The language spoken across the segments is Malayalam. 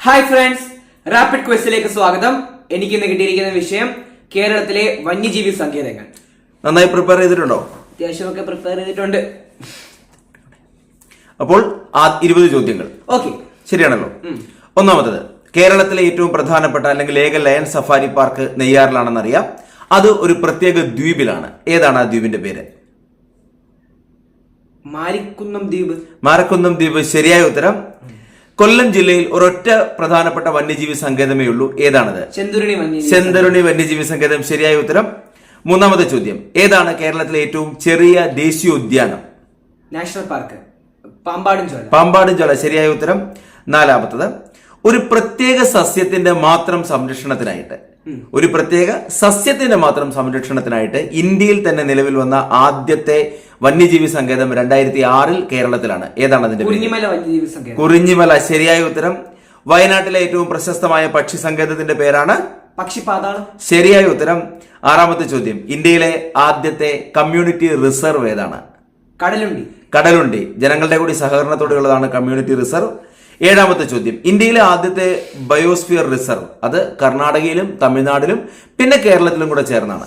ഹായ് ഫ്രണ്ട്സ് റാപ്പിഡ് ക്വസ്റ്റിലേക്ക് സ്വാഗതം. എനിക്ക് ഇന്ന് കിട്ടിയിരിക്കുന്ന വിഷയം കേരളത്തിലെ വന്യജീവി സങ്കേതങ്ങൾ. നന്നായി പ്രിപ്പയർ ചെയ്തിട്ടുണ്ടോ? അത്യാവശ്യമൊക്കെ പ്രിപ്പയർ ചെയ്തിട്ടുണ്ട്. അപ്പോൾ ആ ഇരുപത് ചോദ്യങ്ങൾ. ഓക്കെ ശരിയാണല്ലോ? ഒന്നാമത്തത് കേരളത്തിലെ ഏറ്റവും പ്രധാനപ്പെട്ട അല്ലെങ്കിൽ ഏക ലയൺ സഫാരി പാർക്ക് നെയ്യാറിലാണെന്ന് അറിയാം അത് ഒരു പ്രത്യേക ദ്വീപിലാണ്. ഏതാണ് ആ ദ്വീപിന്റെ പേര്? മാരിക്കുന്നം ദ്വീപ്. മാരക്കുന്നം ദ്വീപ് ശരിയായ ഉത്തരം. കൊല്ലം ജില്ലയിൽ ഒരൊറ്റ പ്രധാനപ്പെട്ട വന്യജീവി സങ്കേതമേ ഉള്ളൂ. ഏതാണത്? ചെന്തുരുണി വന്യജീവി സങ്കേതം. ശരിയായ ഉത്തരം? മൂന്നാമത്തെ ചോദ്യം. ഏതാണ് കേരളത്തിലെ ഏറ്റവും ചെറിയ ദേശീയോദ്യാനം നാഷണൽ പാർക്ക്. പാമ്പാടും ചോല. ശരിയായ ഉത്തരം നാലാമത്തത്. ഒരു പ്രത്യേക സസ്യത്തിന്റെ മാത്രം സംരക്ഷണത്തിനായിട്ട്. ഒരു പ്രത്യേക സസ്യത്തിന്റെ മാത്രം സംരക്ഷണത്തിനായിട്ട് ഇന്ത്യയിൽ തന്നെ നിലവിൽ വന്ന ആദ്യത്തെ വന്യജീവി സങ്കേതം രണ്ടായിരത്തി ആറിൽ കേരളത്തിലാണ്. ഏതാണ് അതിന്റെ പേര്? കുറിഞ്ഞിമല ശരിയായ ഉത്തരം. വയനാട്ടിലെ ഏറ്റവും പ്രശസ്തമായ പക്ഷി സങ്കേതത്തിന്റെ പേരാണ് പക്ഷിപാതാളം ശരിയായ ഉത്തരം. ആറാമത്തെ ചോദ്യം. ഇന്ത്യയിലെ ആദ്യത്തെ കമ്മ്യൂണിറ്റി റിസർവ് ഏതാണ്? കടലുണ്ടി. കടലുണ്ടി. ജനങ്ങളുടെ കൂടി സഹകരണത്തോടെയുള്ളതാണ് കമ്മ്യൂണിറ്റി റിസർവ്. ഏഴാമത്തെ ചോദ്യം. ഇന്ത്യയിലെ ആദ്യത്തെ ബയോസ്ഫിയർ റിസർവ് അത് കർണാടകയിലും തമിഴ്നാടിലും പിന്നെ കേരളത്തിലും കൂടെ ചേർന്നാണ്.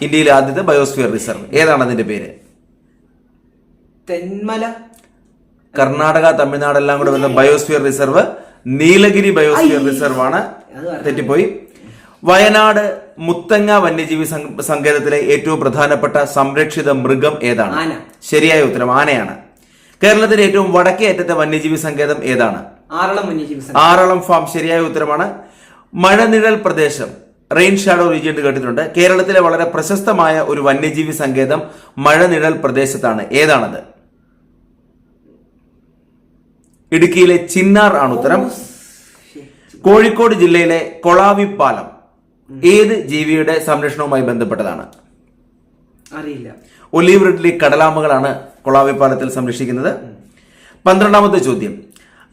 ഇന്ത്യയിലെ ആദ്യത്തെ ബയോസ്ഫിയർ റിസർവ് ഏതാണ് അതിന്റെ പേര്? തെന്മല. കർണാടക തമിഴ്നാട് എല്ലാം കൂടെ വരുന്ന biosphere reserve Nilgiri biosphere reserve ആണ്. തെറ്റിപ്പോയി. വയനാട് മുത്തങ്ങ വന്യജീവി സങ്ക- സങ്കേതത്തിലെ ഏറ്റവും പ്രധാനപ്പെട്ട സംരക്ഷിത മൃഗം ഏതാണ്? ശരിയായ ഉത്തരം ആനയാണ്. കേരളത്തിലെ ഏറ്റവും വടക്കേ അറ്റത്തെ വന്യജീവി സങ്കേതം ഏതാണ്? ആറളം വന്യജീവി സങ്കേതം. ആറളം ഫാം ശരിയായ ഉത്തരമാണ്. മഴനിഴൽ പ്രദേശം റെയിൻ ഷാഡോ റീജിയൻ കേട്ടിട്ടുണ്ട്. കേരളത്തിലെ വളരെ പ്രശസ്തമായ ഒരു വന്യജീവി സങ്കേതം മഴനിഴൽ പ്രദേശത്താണ്. ഏതാണത്? ഇടുക്കിയിലെ ചിന്നാർ ആണ് ഉത്തരം. കോഴിക്കോട് ജില്ലയിലെ കൊളാവി പാലം ഏത് ജീവിയുടെ സംരക്ഷണവുമായി ബന്ധപ്പെട്ടതാണ്? അറിയില്ല. ഒലീവ് റിഡ്ലി കടലാമകളാണ് കൊളാവി പാലത്തിൽ സംരക്ഷിക്കുന്നത്. പന്ത്രണ്ടാമത്തെ ചോദ്യം.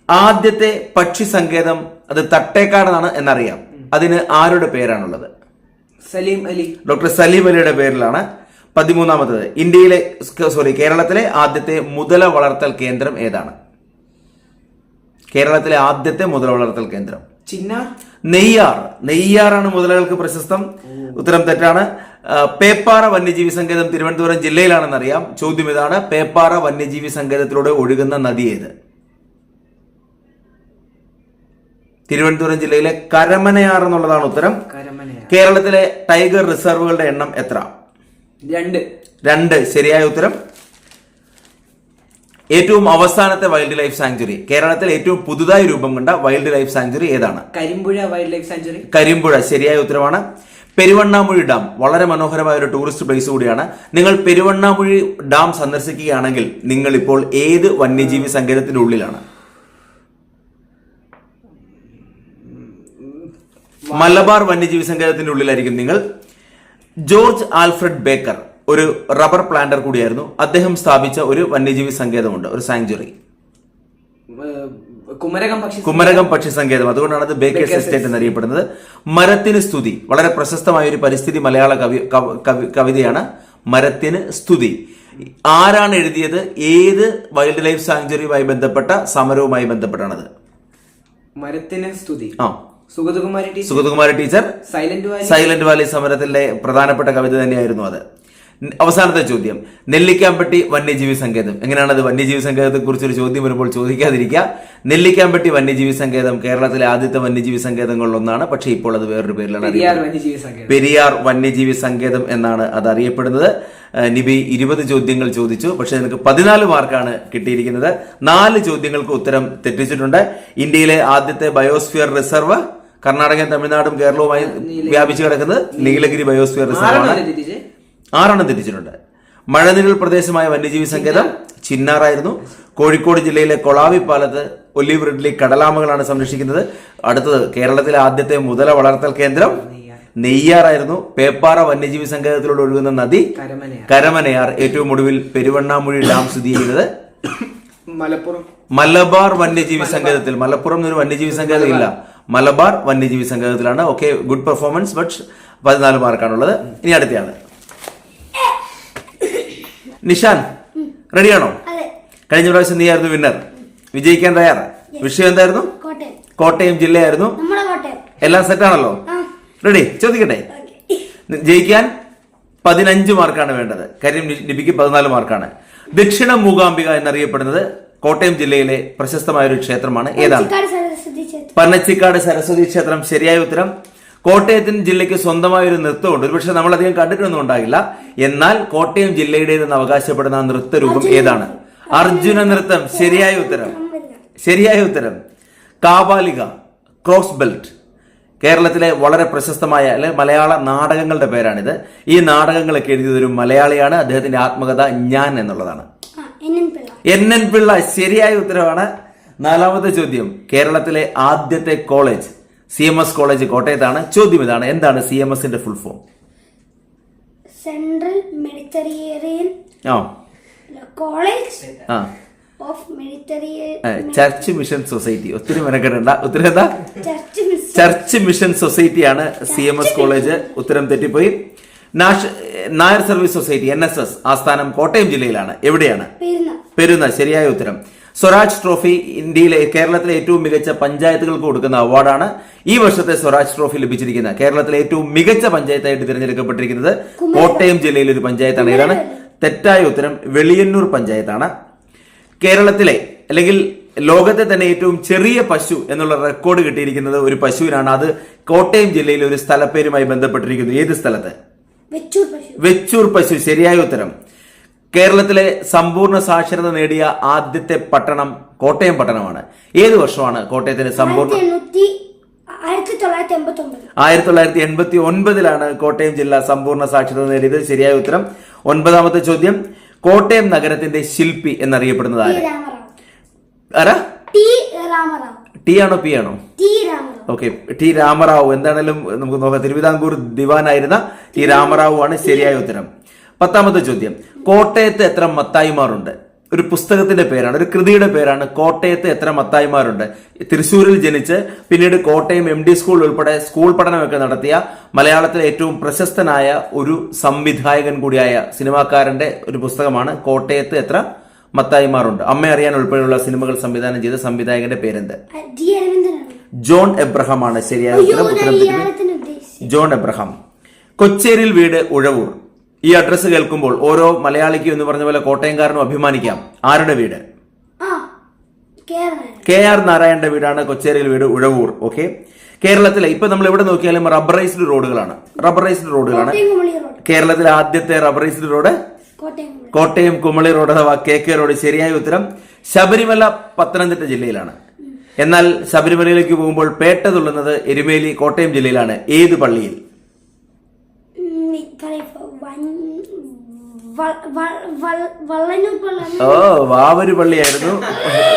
ആദ്യത്തെ പക്ഷി സങ്കേതം അത് തട്ടേക്കാടെന്നാണ് എന്നറിയാം. അതിന് ആരുടെ പേരാണുള്ളത്? സലീം അലി. ഡോക്ടർ സലീം അലിയുടെ പേരിലാണ് പതിമൂന്നാമത്തത്. ഇന്ത്യയിലെ സോറി കേരളത്തിലെ ആദ്യത്തെ മുതല വളർത്തൽ കേന്ദ്രം ഏതാണ്? കേരളത്തിലെ ആദ്യത്തെ മുതല വളർത്തൽ കേന്ദ്രം. ചിന്നാർ നെയ്യാർ. നെയ്യാറാണ് മുതലകൾക്ക് പ്രശസ്തം. ഉത്തരം തെറ്റാണ്. പേപ്പാറ വന്യജീവി സങ്കേതം തിരുവനന്തപുരം ജില്ലയിലാണെന്നറിയാം. ചോദ്യം ഇതാണ് പേപ്പാറ വന്യജീവി സങ്കേതത്തിലൂടെ ഒഴുകുന്ന നദി ഏത്? തിരുവനന്തപുരം ജില്ലയിലെ കരമനയാർ എന്നുള്ളതാണ് ഉത്തരം. കേരളത്തിലെ ടൈഗർ റിസർവുകളുടെ എണ്ണം എത്ര? രണ്ട്. രണ്ട്. ശരിയായ ഉത്തരം? ഏറ്റവും അവസാനത്തെ വൈൽഡ് ലൈഫ് സാങ്ച്വറി കേരളത്തിൽ ഏറ്റവും പുതുതായി രൂപം കൊണ്ട വൈൽഡ് ലൈഫ് സാങ്ച്വറി ഏതാണ്? Karimpuzha wildlife sanctuary Karimpuzha ശരിയായ ഉത്തരമാണ് പെരുവണ്ണാമുഴി ഡാം വളരെ മനോഹരമായ ഒരു ടൂറിസ്റ്റ് പ്ലേസ് കൂടിയാണ്. നിങ്ങൾ പെരുവണ്ണാമുഴി ഡാം സന്ദർശിക്കുകയാണെങ്കിൽ നിങ്ങൾ ഇപ്പോൾ ഏത് വന്യജീവി സങ്കേതത്തിന്റെ ഉള്ളിലാണ്? മലബാർ വന്യജീവി സങ്കേതത്തിന്റെ ഉള്ളിലായിരിക്കും നിങ്ങൾ. ജോർജ് ആൽഫ്രഡ് ബേക്കർ ഒരു റബ്ബർ പ്ലാന്റർ കൂടിയായിരുന്നു. അദ്ദേഹം സ്ഥാപിച്ച ഒരു വന്യജീവി സങ്കേതമുണ്ട് ഒരു സാങ്ച്വറി കുമരകം പക്ഷി കുമരകം പക്ഷി സങ്കേതം. അതുകൊണ്ടാണ് അത് ബേക്കേഴ്സ് എസ്റ്റേറ്റ് എന്നറിയപ്പെടുന്നത്. മരത്തിന് സ്തുതി. വളരെ പ്രശസ്തമായ ഒരു പരിസ്ഥിതി മലയാള കവി കവിതയാണ് മരത്തിന് സ്തുതി. ആരാണ് എഴുതിയത്? ഏത് വൈൽഡ് ലൈഫ് സാങ്ച്വറിയുമായി ബന്ധപ്പെട്ട സമരവുമായി ബന്ധപ്പെട്ടാണത്? മരത്തിന് സ്തുതി. ആ. Sugathakumari teacher. Sugathakumari teacher. Silent valley. Silent valley സമരത്തിലെ പ്രധാനപ്പെട്ട കവിത തന്നെയായിരുന്നു അത്. അവസാനത്തെ ചോദ്യം. നെല്ലിക്കാമ്പട്ടി വന്യജീവി സങ്കേതം. എങ്ങനെയാണ് അത് വന്യജീവി സങ്കേതത്തെ കുറിച്ച് ഒരു ചോദ്യം വരുമ്പോൾ ചോദിക്കാതിരിക്കുക. നെല്ലിക്കാമ്പട്ടി വന്യജീവി സങ്കേതം കേരളത്തിലെ ആദ്യത്തെ വന്യജീവി സങ്കേതങ്ങളിലൊന്നാണ് പക്ഷേ ഇപ്പോൾ അത് വേറൊരു പേരിലാണ് പെരിയാർ വന്യജീവി സങ്കേതം. എന്നാണ് അത് അറിയപ്പെടുന്നത്. നിബി ഇരുപത് ചോദ്യങ്ങൾ ചോദിച്ചു. പക്ഷെ നിനക്ക് പതിനാല് മാർക്കാണ് കിട്ടിയിരിക്കുന്നത്. നാല് ചോദ്യങ്ങൾക്ക് ഉത്തരം തെറ്റിച്ചിട്ടുണ്ട്. ഇന്ത്യയിലെ ആദ്യത്തെ ബയോസ്ഫിയർ റിസർവ് കർണാടകയും തമിഴ്നാടും കേരളവുമായി വ്യാപിച്ചു കിടക്കുന്നത് നീലഗിരി. ബയോസ്ഫിയർ റിസർവ് ആണ് ആറെണ്ണം തെറ്റിച്ചിട്ടുണ്ട് മഴനിഴൽ പ്രദേശമായ വന്യജീവി സങ്കേതം ചിന്നാറായിരുന്നു. കോഴിക്കോട് ജില്ലയിലെ കൊളാവി പാലത്ത് ഒലിവ് റിഡ്ലി കടലാമകളാണ് സംരക്ഷിക്കുന്നത്. അടുത്തത് കേരളത്തിലെ ആദ്യത്തെ മുതല വളർത്തൽ കേന്ദ്രം നെയ്യാറായിരുന്നു. പേപ്പാറ വന്യജീവി സങ്കേതത്തിലൂടെ ഒഴുകുന്ന നദി കരമനയ കരമനയാർ ഏറ്റവും ഒടുവിൽ പെരുവണ്ണാമുഴി ഡാം സ്ഥിതി ചെയ്യുന്നത് മലപ്പുറം. മലബാർ വന്യജീവി സങ്കേതത്തിൽ. മലപ്പുറം എന്നൊരു വന്യജീവി സങ്കേതം ഇല്ല. മലബാർ. വന്യജീവി സങ്കേതത്തിലാണ്. ഓക്കെ ഗുഡ് പെർഫോമൻസ് ബട്ട് പതിനാല് മാർക്കാണുള്ളത് ഇനി അടുത്തയാണ്. നിഷാൻ റെഡിയാണോ? കഴിഞ്ഞ പ്രാവശ്യം നീ ആയിരുന്നു വിന്നർ വിജയിക്കാൻ തയ്യാറാ? വിഷയം എന്തായിരുന്നു? കോട്ടയം. ജില്ലയായിരുന്നു. എല്ലാം സെറ്റാണല്ലോ ആണല്ലോ? റെഡി ചോദിക്കട്ടെ? ജയിക്കാൻ പതിനഞ്ച് മാർക്കാണ് വേണ്ടത്. കാര്യം ലിപിക്ക് പതിനാല് മാർക്കാണ്. ദക്ഷിണ മൂകാംബിക എന്നറിയപ്പെടുന്നത് കോട്ടയം ജില്ലയിലെ പ്രശസ്തമായ ഒരു ക്ഷേത്രമാണ്. ഏതാണ്? പനച്ചിക്കാട് സരസ്വതി ക്ഷേത്രം. ശരിയായ ഉത്തരം. കോട്ടയത്തിന് ജില്ലയ്ക്ക് സ്വന്തമായ ഒരു നൃത്തമുണ്ട്. ഒരുപക്ഷെ നമ്മൾ അധികം കണ്ടിട്ടൊന്നും ഉണ്ടാകില്ല എന്നാൽ കോട്ടയം ജില്ലയുടേതെന്ന് അവകാശപ്പെടുന്ന ആ നൃത്തരൂപം ഏതാണ്? അർജുന നൃത്തം. ശരിയായ ഉത്തരം. ശരിയായ ഉത്തരം. കാവാലിക ക്രോസ് ബെൽറ്റ്. കേരളത്തിലെ വളരെ പ്രശസ്തമായ അല്ലെ മലയാള നാടകങ്ങളുടെ പേരാണിത്. ഈ നാടകങ്ങളൊക്കെ എഴുതിയത് ഒരു മലയാളിയാണ്. അദ്ദേഹത്തിന്റെ ആത്മകഥ ഞാൻ എന്നുള്ളതാണ്. എൻ എൻ പിള്ള ശരിയായ ഉത്തരവാണ്. നാലാമത്തെ ചോദ്യം. കേരളത്തിലെ ആദ്യത്തെ college C M S college കോട്ടയത്താണ്. ചോദ്യം ഇതാണ്. എന്താണ് സി എം എസിന്റെ ഫുൾ ഫോം സെൻട്രൽ മെഡിറ്ററേറിയൻ ആ. കോളേജ് ആ. ചർച്ച് മിഷൻ സൊസൈറ്റി ഒത്തിരി മെനക്കെടണ്ട. ഉത്തരം എന്താ? ചർച്ച് മിഷൻ സൊസൈറ്റി ആണ് സി എം എസ് കോളേജ് ഉത്തരം തെറ്റിപ്പോയി. Nair service society N S S ആസ്ഥാനം കോട്ടയം ജില്ലയിലാണ്. എവിടെയാണ്? പെരുന്ന ശരിയായ ഉത്തരം. സ്വരാജ് ട്രോഫി ഇന്ത്യയിലെ കേരളത്തിലെ ഏറ്റവും മികച്ച പഞ്ചായത്തുകൾക്ക് കൊടുക്കുന്ന അവാർഡാണ് ഈ വർഷത്തെ സ്വരാജ് ട്രോഫി ലഭിച്ചിരിക്കുന്നത്. കേരളത്തിലെ ഏറ്റവും മികച്ച പഞ്ചായത്തായിട്ട് തിരഞ്ഞെടുക്കപ്പെട്ടിരിക്കുന്നത് കോട്ടയം ജില്ലയിലെ ഒരു പഞ്ചായത്താണ്. ഏതാണ്? തെറ്റായ ഉത്തരം വെളിയന്നൂർ പഞ്ചായത്താണ്. കേരളത്തിലെ അല്ലെങ്കിൽ ലോകത്തെ തന്നെ ഏറ്റവും ചെറിയ പശു എന്നുള്ള റെക്കോർഡ് കിട്ടിയിരിക്കുന്നത് ഒരു പശുവിനാണ്. അത് കോട്ടയം ജില്ലയിലെ ഒരു സ്ഥലപ്പേരുമായി ബന്ധപ്പെട്ടിരിക്കുന്നു. ഏത് സ്ഥലത്ത്? വെച്ചൂർ പശു. ശരിയായ ഉത്തരം. കേരളത്തിലെ സമ്പൂർണ സാക്ഷരത നേടിയ ആദ്യത്തെ പട്ടണം കോട്ടയം പട്ടണമാണ്. ഏത് വർഷമാണ് കോട്ടയത്തിന് സമ്പൂർണ ആയിരത്തി തൊള്ളായിരത്തി എൺപത്തി ഒൻപതിലാണ് കോട്ടയം ജില്ല സമ്പൂർണ സാക്ഷരത നേടിയത്. ശരിയായ ഉത്തരം. ഒൻപതാമത്തെ ചോദ്യം. കോട്ടയം നഗരത്തിന്റെ ശില്പി എന്നറിയപ്പെടുന്നത് ആര്? ആരാ? ടി ആണോ പി ആണോ? ഓക്കെ. ടി രാമറാവു. എന്താണെങ്കിലും നമുക്ക് നോക്കാം. തിരുവിതാംകൂർ ദിവാനായിരുന്ന ടി രാമറാവു ആണ് ശരിയായ ഉത്തരം. പത്താമത്തെ ചോദ്യം. കോട്ടയത്ത് എത്ര മത്തായിമാരുണ്ട്? ഒരു പുസ്തകത്തിന്റെ പേരാണ് ഒരു കൃതിയുടെ പേരാണ് കോട്ടയത്ത് എത്ര മത്തായിമാരുണ്ട്? തൃശ്ശൂരിൽ ജനിച്ച് പിന്നീട് കോട്ടയം എം ഡി സ്കൂൾ ഉൾപ്പെടെ സ്കൂൾ പഠനമൊക്കെ നടത്തിയ മലയാളത്തിലെ ഏറ്റവും പ്രശസ്തനായ ഒരു സംവിധായകൻ കൂടിയായ സിനിമാക്കാരന്റെ ഒരു പുസ്തകമാണ് കോട്ടയത്ത് എത്ര മത്തായിമാരുണ്ട്? അമ്മ അറിയാൻ ഉൾപ്പെടെയുള്ള സിനിമകൾ സംവിധാനം ചെയ്ത സംവിധായകന്റെ പേരെന്ത്? ജോൺ എബ്രഹാം ആണ് ശരിയായ ഉത്തരം. John Abraham. കൊച്ചേരിൽ വീട് ഉഴവൂർ. ഈ അഡ്രസ്സ് കേൾക്കുമ്പോൾ ഓരോ മലയാളിക്കും എന്ന് പറഞ്ഞ പോലെ കോട്ടയംകാരനും അഭിമാനിക്കാം. ആരുടെ വീട്? കെ ആർ നാരായണന്റെ വീടാണ് കൊച്ചേരിയിൽ വീട് ഉഴവൂർ ഓക്കെ കേരളത്തിലെ ഇപ്പൊ നമ്മൾ എവിടെ നോക്കിയാലും റബ്ബറൈസ്ഡ് റോഡുകളാണ് റബ്ബറൈസ്ഡ് റോഡുകളാണ് കേരളത്തിലെ ആദ്യത്തെ rubberized road Kottayam Kumily road അഥവാ കെ കെ റോഡ് ശരിയായ ഉത്തരം ശബരിമല പത്തനംതിട്ട ജില്ലയിലാണ്. എന്നാൽ ശബരിമലയിലേക്ക് പോകുമ്പോൾ പേട്ട തുള്ളുന്നത് എരുമേലി കോട്ടയം ജില്ലയിലാണ് ഏത് പള്ളിയിൽ? ഓ വാവര് പള്ളിയായിരുന്നു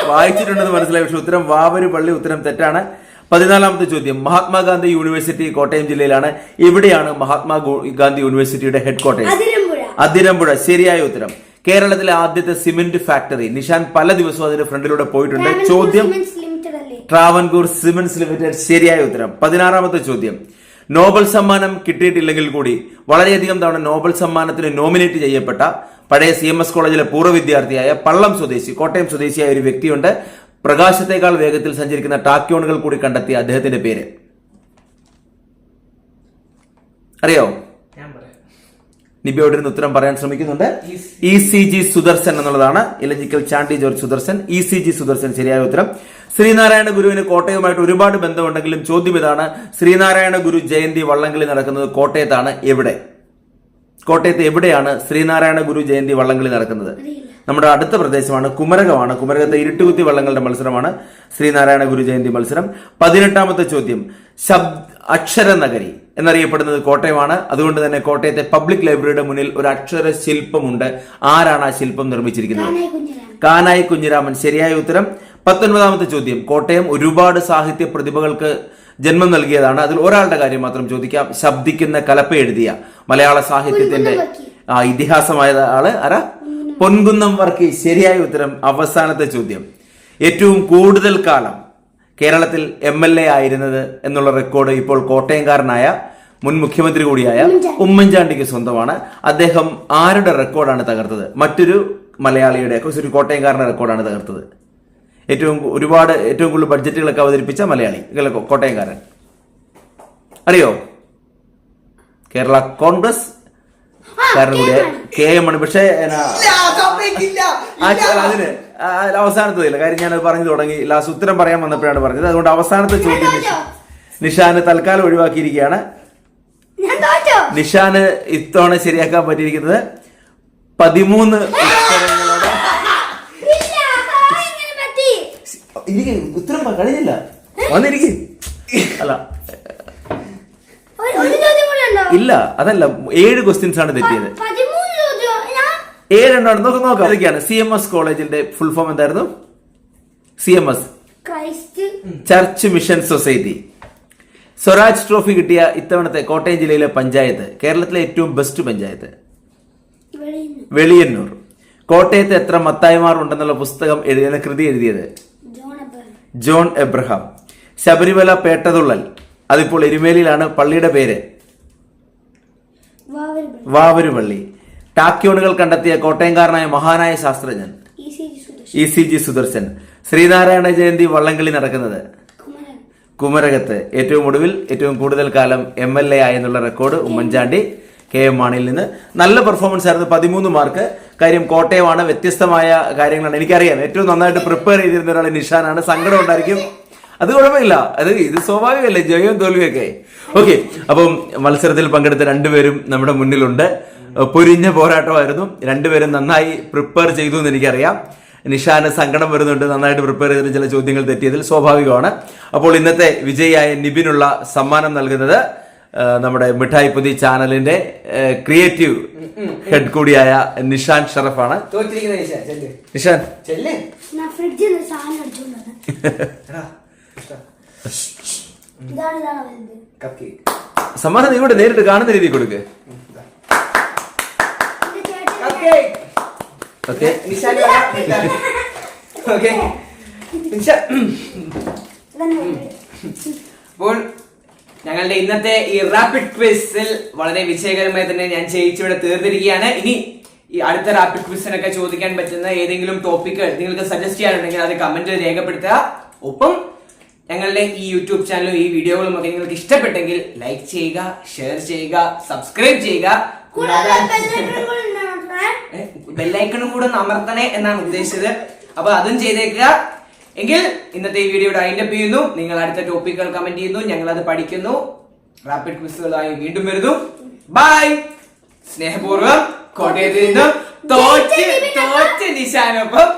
വായിച്ചിട്ടുണ്ടെന്ന് മനസ്സിലായി. പക്ഷെ ഉത്തരം വാവര് പള്ളി ഉത്തരം തെറ്റാണ്. പതിനാലാമത്തെ ചോദ്യം. മഹാത്മാഗാന്ധി യൂണിവേഴ്സിറ്റി കോട്ടയം ജില്ലയിലാണ്. എവിടെയാണ് മഹാത്മാഗാന്ധി ഗാന്ധി യൂണിവേഴ്സിറ്റിയുടെ ഹെഡ് ക്വാർട്ടേഴ്സ്. അതിരമ്പുഴ. ശരിയായ ഉത്തരം. കേരളത്തിലെ ആദ്യത്തെ സിമെന്റ് ഫാക്ടറി. നിഷാൻ പല ദിവസവും അതിന്റെ ഫ്രണ്ടിലൂടെ പോയിട്ടുണ്ട്. ചോദ്യം ട്രാവൻകൂർ സിമെന്റ്സ് ലിമിറ്റഡ്. ശരിയായ ഉത്തരം. പതിനാറാമത്തെ ചോദ്യം. നോബൽ സമ്മാനം കിട്ടിയിട്ടില്ലെങ്കിൽ കൂടി വളരെയധികം തവണ നോബൽ സമ്മാനത്തിന് നോമിനേറ്റ് ചെയ്യപ്പെട്ട പഴയ സി എം എസ് കോളേജിലെ പൂർവ വിദ്യാർത്ഥിയായ പള്ളം സ്വദേശി കോട്ടയം സ്വദേശിയായ ഒരു വ്യക്തിയുണ്ട്. പ്രകാശത്തേക്കാൾ വേഗത്തിൽ സഞ്ചരിക്കുന്ന ടാക്യോണുകൾ കൂടി കണ്ടെത്തിയ അദ്ദേഹത്തിന്റെ പേര്. അറിയോ നിബിയോട് ഉത്തരം പറയാൻ ശ്രമിക്കുന്നുണ്ട്. ഇ സി ജി സുദർശൻ എന്നുള്ളതാണ് Elanchikkal Chandy George Sudarshan. E C G Sudarshan ശരിയായ ഉത്തരം. ശ്രീനാരായണ ഗുരുവിന് കോട്ടയവുമായിട്ട് ഒരുപാട് ബന്ധമുണ്ടെങ്കിലും ചോദ്യം ഇതാണ്. ശ്രീനാരായണ ഗുരു ജയന്തി വള്ളംകളി നടക്കുന്നത് കോട്ടയത്താണ് എവിടെ? കോട്ടയത്ത് എവിടെയാണ് ശ്രീനാരായണ ഗുരു ജയന്തി വള്ളംകളി നടക്കുന്നത്? നമ്മുടെ അടുത്ത പ്രദേശമാണ് കുമരകമാണ്. കുമരകത്തെ ഇരുട്ടുകുത്തി വള്ളങ്ങളുടെ മത്സരമാണ് ശ്രീനാരായണ ഗുരു ജയന്തി മത്സരം. പതിനെട്ടാമത്തെ ചോദ്യം ശബ്ദ അക്ഷര നഗരി എന്നറിയപ്പെടുന്നത് കോട്ടയമാണ്. അതുകൊണ്ട് തന്നെ കോട്ടയത്തെ പബ്ലിക് ലൈബ്രറിയുടെ മുന്നിൽ ഒരു അക്ഷര ശില്പമുണ്ട്. ആരാണ് ആ ശില്പം നിർമ്മിച്ചിരിക്കുന്നത്? കാനായി കുഞ്ഞിരാമൻ. കാനായി കുഞ്ഞിരാമൻ. ശരിയായ ഉത്തരം പത്തൊൻപതാമത്തെ ചോദ്യം കോട്ടയം ഒരുപാട് സാഹിത്യ പ്രതിഭകൾക്ക് ജന്മം നൽകിയതാണ്. അതിൽ ഒരാളുടെ കാര്യം മാത്രം ചോദിക്കാം. ശബ്ദിക്കുന്ന കലപ്പ എഴുതിയ മലയാള സാഹിത്യത്തിന്റെ ആ ഇതിഹാസമായ ആൾ ആരാ? പൊൻകുന്നം വർക്കി. ശരിയായ ഉത്തരം അവസാനത്തെ ചോദ്യം. ഏറ്റവും കൂടുതൽ കാലം കേരളത്തിൽ എം എൽ എ ആയിരുന്നത് എന്നുള്ള റെക്കോർഡ് ഇപ്പോൾ കോട്ടയംകാരനായ മുൻ മുഖ്യമന്ത്രി കൂടിയായ ഉമ്മൻചാണ്ടിക്ക് സ്വന്തമാണ്. അദ്ദേഹം ആരുടെ റെക്കോർഡാണ് തകർത്തത്? മറ്റൊരു മലയാളിയുടെ ഒരു കോട്ടയംകാരന്റെ റെക്കോർഡാണ് തകർത്തത്. ഏറ്റവും ഒരുപാട് ഏറ്റവും കൂടുതൽ ബഡ്ജറ്റുകളൊക്കെ അവതരിപ്പിച്ച മലയാളി കോട്ടയംകാരൻ. അറിയോ? കേരള കോൺഗ്രസ് കാരൻ കൂടി കെ എം ആണ്. പക്ഷേ അതിന് അവസാനത്തതില്ല. കാര്യം ഞാൻ പറഞ്ഞു തുടങ്ങി. ലാസ്റ്റ് ഉത്തരം പറയാൻ വന്നപ്പോഴാണ് പറഞ്ഞത്. അതുകൊണ്ട് അവസാനത്തെ ചോദ്യം നിഷാന് തൽക്കാലം ഒഴിവാക്കിയിരിക്കുകയാണ്. ഞാൻ തോറ്റോ? നിഷാന് ഇത്തവണ ശരിയാക്കാൻ പറ്റിയിരിക്കുന്നത് പതിമൂന്ന് ഉത്തരങ്ങളോടെ. ഉത്തരം കഴിഞ്ഞില്ല. വന്നിരിക്കും. അല്ല. ഇല്ല അതല്ല ഏഴ് ക്വസ്റ്റ്യൻസ് ആണ് തെറ്റിയത്. ഏഴെണ്ണമാണ് നോക്ക് നോക്കാം. അതൊക്കെയാണ്. സി എം എസ് കോളേജിന്റെ ഫുൾ ഫോം എന്തായിരുന്നു? C M S church mission society Swaraj trophy കിട്ടിയ ഇത്തവണത്തെ കോട്ടയം ജില്ലയിലെ പഞ്ചായത്ത്. കേരളത്തിലെ ഏറ്റവും ബെസ്റ്റ് പഞ്ചായത്ത്. വെളിയന്നൂർ. കോട്ടയത്ത് എത്ര മത്തായിമാർ ഉണ്ടെന്നുള്ള പുസ്തകം എഴുതിയ കൃതി എഴുതിയത്? John Abraham. ശബരിമല പേട്ടതുള്ളൽ. അതിപ്പോൾ എരുമേലിയിലാണ്. പള്ളിയുടെ പേര്. വാവരുപള്ളി. ടാക്യൂണുകൾ കണ്ടെത്തിയ കോട്ടയംകാരനായ മഹാനായ ശാസ്ത്രജ്ഞൻ. E C G Sudarshan. Sree Narayana Jayanti vallamkali നടക്കുന്നത്. കുമരകത്ത് ഏറ്റവും ഒടുവിൽ ഏറ്റവും കൂടുതൽ കാലം എം എൽ എ ആയെന്നുള്ള റെക്കോർഡ് ഉമ്മൻചാണ്ടി കെ എം മാണിയിൽ നിന്ന്. നല്ല പെർഫോമൻസ് ആയിരുന്നു പതിമൂന്ന് മാർക്ക്. കാര്യം കോട്ടയമാണ് വ്യത്യസ്തമായ കാര്യങ്ങളാണ്. എനിക്കറിയാം ഏറ്റവും നന്നായിട്ട് പ്രിപ്പയർ ചെയ്തിരുന്ന ഒരാൾ നിഷാനാണ്. സങ്കടം ഉണ്ടായിരിക്കും. അത് കുഴപ്പമില്ല. അത് ഇത് സ്വാഭാവികമല്ലേ? ജയവും തോൽവിയൊക്കെ. ഓക്കെ അപ്പം മത്സരത്തിൽ പങ്കെടുത്ത രണ്ടുപേരും നമ്മുടെ മുന്നിലുണ്ട്. പൊരിഞ്ഞ പോരാട്ടമായിരുന്നു. രണ്ടുപേരും നന്നായി പ്രിപ്പയർ ചെയ്തു എന്ന് എനിക്കറിയാം. നിഷാന് സങ്കടം വരുന്നുണ്ട്. നന്നായിട്ട് പ്രിപ്പയർ ചെയ്ത ചില ചോദ്യങ്ങൾ തെറ്റിയതിൽ സ്വാഭാവികമാണ്. അപ്പോൾ ഇന്നത്തെ വിജയിയായ നിബിനുള്ള സമ്മാനം നൽകുന്നത് നമ്മുടെ മിഠായി പുതി ചാനലിന്റെ ക്രിയേറ്റീവ് ഹെഡ് കൂടിയായ നിഷാൻ ഷറഫാണ്. തോറ്റിരിക്കുന്ന നിഷാൻ ചെല്ല്. നിഷാൻ. സമ്മാനം നീ ഇവിടെ നേരിട്ട് കാണുന്ന രീതിയിൽ കൊടുക്ക്. Okay okay. അപ്പോൾ ഞങ്ങളുടെ ഇന്നത്തെ ഈ റാപ്പിഡ് ക്വിസിൽ വളരെ വിജയകരമായി തന്നെ ഞാൻ ജയിച്ചിവിടെ തീർന്നിരിക്കുകയാണ്. ഇനി ഈ അടുത്ത റാപ്പിഡ് ക്വിസിനൊക്കെ ചോദിക്കാൻ പറ്റുന്ന ഏതെങ്കിലും ടോപ്പിക്കുകൾ നിങ്ങൾക്ക് സജസ്റ്റ് ചെയ്യാനുണ്ടെങ്കിൽ അത് കമന്റിൽ രേഖപ്പെടുത്തുക. ഒപ്പം ഞങ്ങളുടെ ഈ യൂട്യൂബ് ചാനലും ഈ വീഡിയോകളും ഒക്കെ നിങ്ങൾക്ക് ഇഷ്ടപ്പെട്ടെങ്കിൽ ലൈക്ക് ചെയ്യുക ഷെയർ ചെയ്യുക സബ്സ്ക്രൈബ് ചെയ്യുക. ബെല്ലൈക്കണും കൂടെ അമർത്തണേ എന്നാണ് ഉദ്ദേശിച്ചത്. അപ്പൊ അതും ചെയ്തേക്കുക. എങ്കിൽ ഇന്നത്തെ ഈ വീഡിയോ അപ്പ് ചെയ്യുന്നു. നിങ്ങൾ അടുത്ത ടോപ്പിക്കുകൾ കമന്റ് ചെയ്യുന്നു. ഞങ്ങൾ അത് പഠിക്കുന്നു റാപ്പിഡ് ക്വിസുകളായി വീണ്ടും വരുന്നു. ബൈ സ്നേഹപൂർവം കോട്ടയത്ത് നിന്നും തോറ്റ് തോറ്റ് നിശാനൊപ്പം